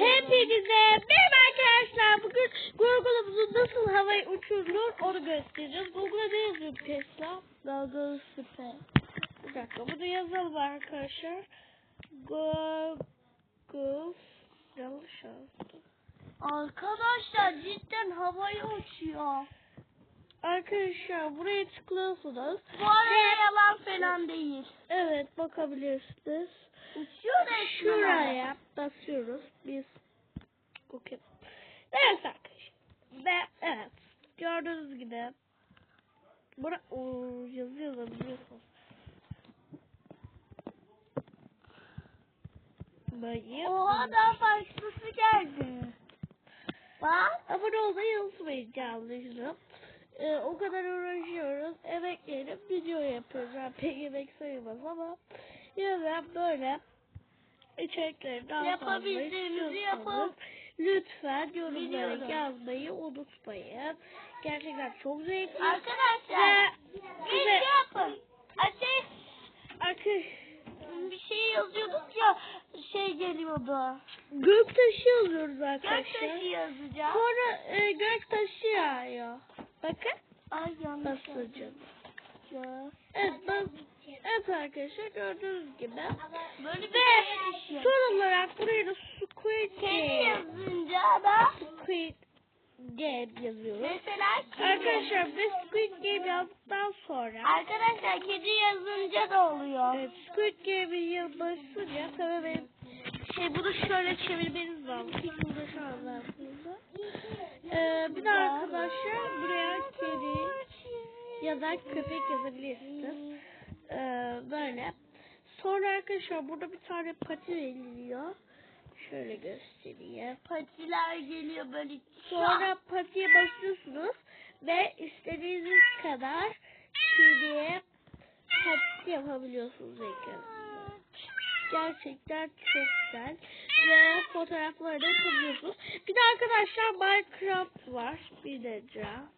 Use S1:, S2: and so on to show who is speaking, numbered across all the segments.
S1: Hepinize merhaba arkadaşlar. Bugün Google'ımızın nasıl havaya uçurulur onu göstereceğiz. Google'a ne yazıyor Tesla? Google Super. Bir dakika bunu yazalım arkadaşlar. Google yanlış yazdım.
S2: Arkadaşlar cidden havaya uçuyor.
S1: Arkadaşlar buraya tıklıyorsunuz.
S2: Bu arada yalan falan değil.
S1: Evet bakabilirsiniz.
S2: Uçuyor da
S1: Şuraya basıyoruz. Biz okey. Evet arkadaşlar. Ve evet. Gördüğünüz gibi Bura Oo, yazı yazabiliyorsunuz. Bayım.
S2: Oha daha farklısı geldi. Bak.
S1: Abone olmayı unutmayın canlıcığım. Ee, o kadar uğraşıyoruz. Emek verip video yapıyoruz. Yani pek emek sayılmaz ama yine de böyle içerikleri daha fazla
S2: Yapabildiğimizi yapalım.
S1: Lütfen yorumlara
S2: Biliyorum.
S1: yazmayı unutmayın. Gerçekten çok zevkli.
S2: Arkadaşlar
S1: Ve
S2: bir şey yapın. Ateş
S1: arkadaş
S2: bir şey yazıyorduk ya şey geliyordu.
S1: göktaşı yazıyoruz arkadaşlar.
S2: Göktaşı yazacağım.
S1: Sonra e, göktaşı yağıyor. Bakın.
S2: Ay yanlış
S1: Basıcı.
S2: yazdım.
S1: Evet, ben, evet arkadaşlar gördüğünüz gibi.
S2: Böyle
S1: Ve
S2: şey
S1: son olarak buraya da Squid Game,
S2: yazınca da
S1: Squid Game yazıyoruz.
S2: mesela kedi.
S1: Arkadaşlar biz Squid Game yazdıktan sonra
S2: Arkadaşlar kedi yazınca da oluyor.
S1: evet, Squid Game'in yılbaşınca tabii benim şey bunu şöyle çevirmeniz lazım. Hiç uğraşamaz aslında. Ee, bir de arkadaşlar buraya kedi ya da köpek yazabilirsiniz. Ee, böyle. Sonra arkadaşlar burada bir tane pati veriliyor. Şöyle göstereyim.
S2: Patiler geliyor böyle.
S1: Sonra patiye basıyorsunuz ve istediğiniz kadar çiğneye pati yapabiliyorsunuz ekranınızda. Gerçekten çok güzel. Ve fotoğrafları da atabiliyorsunuz. Bir de arkadaşlar Minecraft var. Bir de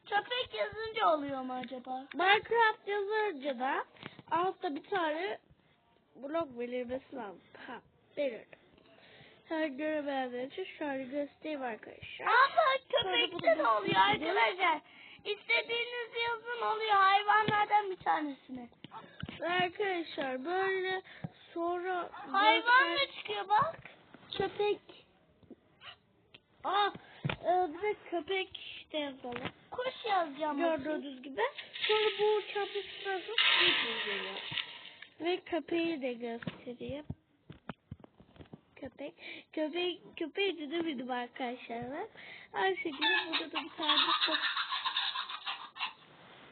S2: Köpek yazınca oluyor mu acaba?
S1: Minecraft yazınca da altta bir tane blok belirmesi lazım. Ha, belirli. Her göremeyenler için şöyle göstereyim arkadaşlar.
S2: Ama
S1: Sonra
S2: köpekte
S1: bunu
S2: de oluyor arkadaşlar. İstediğiniz yazın oluyor hayvanlardan bir tanesine.
S1: Arkadaşlar böyle sonra
S2: Hayvan da çıkıyor bak.
S1: köpek Aa, e, bir de köpek de yazalım.
S2: Kuş yazacağım.
S1: Gördüğünüz gibi. Sonra bu çapısına geliyor. Ve köpeği de göstereyim. Köpek. Köpek, köpeği de demedim arkadaşlar ben. Aynı şekilde burada da bir tane çok...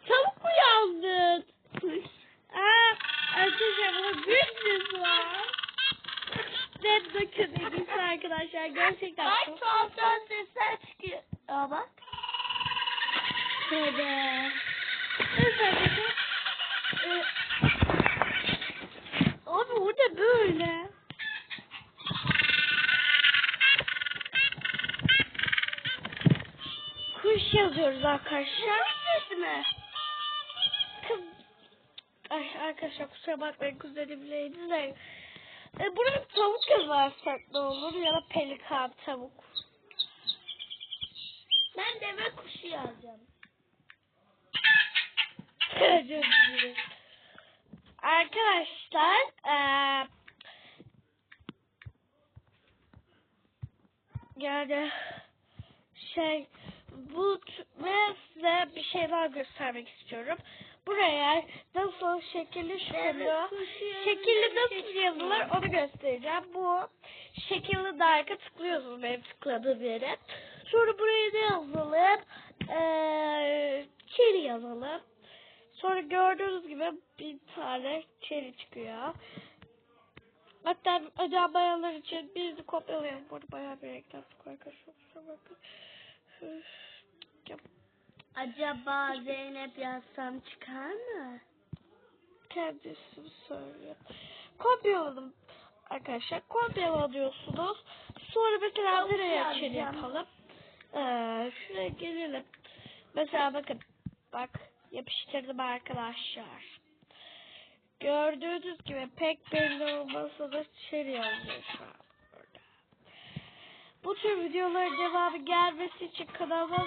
S1: Çabuk mu yazdın?
S2: Kuş.
S1: Aa, arkadaşlar buna gündüz var. Ve de köpek ise arkadaşlar gerçekten
S2: Bak
S1: çok
S2: tuhaftan sesler çıkıyor. Aa bak.
S1: Şöyle. Evet arkadaşlar. Ee, Abi o da böyle. Kuş yazıyoruz arkadaşlar.
S2: Kuş mi?
S1: Kız... Ay arkadaşlar kusura bakmayın kuzenimleydi de. E, buraya tavuk yazarsak ne olur ya da pelikan tavuk.
S2: Ben deve kuşu yazacağım.
S1: Arkadaşlar eee yani şey bu ve bir şey daha göstermek istiyorum. Buraya nasıl şekilli çıkıyor, şekilli nasıl yazılır onu göstereceğim. Bu şekilli darka tıklıyorsunuz benim tıkladığım yere. Sonra buraya ne yazalım? Eee çeri yazalım. Sonra gördüğünüz gibi bir tane çeri çıkıyor. Hatta acaba bayanlar için de kopyalayalım. Bu arada bayağı bir reklam arkadaşlar. Bakın. Üf. Ya,
S2: Acaba Zeynep yazsam çıkar mı?
S1: Kendisi söylüyor. Kopyaladım arkadaşlar. Kopyalıyorsunuz. Sonra mesela nereye çeri yapalım? Ee, şuraya gelelim. Mesela bakın. Bak yapıştırdım arkadaşlar. Gördüğünüz gibi pek belli olmasa da çeri yazıyor şu an burada. Bu Bu tür videoların devamı gelmesi için kanalıma